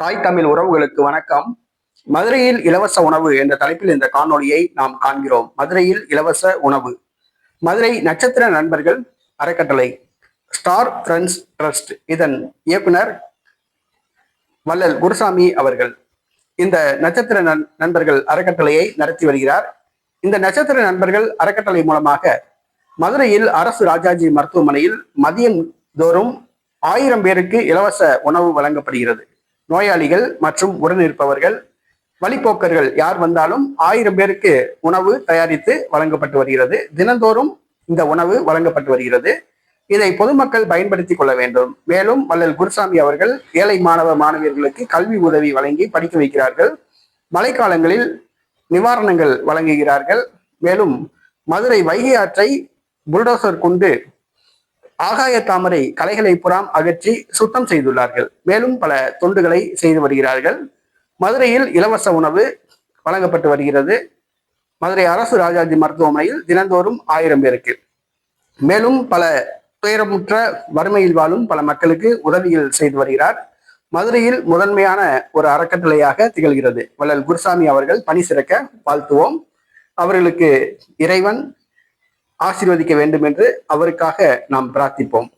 தாய் தமிழ் உறவுகளுக்கு வணக்கம். மதுரையில் இலவச உணவு என்ற தலைப்பில் இந்த காணொளியை நாம் காண்கிறோம். மதுரையில் இலவச உணவு. மதுரை நட்சத்திர நண்பர்கள் அறக்கட்டளை ஸ்டார் ஃப்ரெண்ட்ஸ் ட்ரஸ்ட் இதன் இயக்குனர் வள்ளல் குருசாமி அவர்கள். இந்த நட்சத்திர நண்பர்கள் அறக்கட்டளையை நடத்தி வருகிறார். இந்த நட்சத்திர நண்பர்கள் அறக்கட்டளை மூலமாக மதுரையில் அரசு ராஜாஜி மருத்துவமனையில் மதியம் தோறும் ஆயிரம் பேருக்கு இலவச உணவு வழங்கப்படுகிறது. நோயாளிகள் மற்றும் உடன் இருப்பவர்கள் வழிப்போக்கர்கள் யார் வந்தாலும் ஆயிரம் பேருக்கு உணவு தயாரித்து வழங்கப்பட்டு வருகிறது. தினந்தோறும் இந்த உணவு வழங்கப்பட்டு வருகிறது. இதை பொதுமக்கள் பயன்படுத்திக் கொள்ள வேண்டும். மேலும் வள்ளல் குருசாமி அவர்கள் ஏழை மாணவ மாணவியர்களுக்கு கல்வி உதவி வழங்கி படிக்க வைக்கிறார்கள். மழைக்காலங்களில் நிவாரணங்கள் வழங்குகிறார்கள். மேலும் மதுரை வைகை ஆற்றை புல்டோசர் கொண்டு ஆகாய தாமரை கலைகளை புறாம் அகற்றி சுத்தம் செய்துள்ளார்கள். மேலும் பல தொண்டுகளை செய்து வருகிறார்கள். மதுரையில் இலவச உணவு வழங்கப்பட்டு வருகிறது. மதுரை அரசு ராஜாஜி மருத்துவமனையில் தினந்தோறும் ஆயிரம் பேருக்கு. மேலும் பல துயரமுற்ற வறுமையில் வாழும் பல மக்களுக்கு உதவிகள் செய்து வருகிறார். மதுரையில் முதன்மையான ஒரு அறக்கட்டளையாக திகழ்கிறது. வள்ளல் குருசாமி அவர்கள் பணி சிறக்க வாழ்த்துவோம். அவர்களுக்கு இறைவன் ஆசீர்வதிக்க வேண்டும் என்று அவருக்காக நாம் பிரார்த்திப்போம்.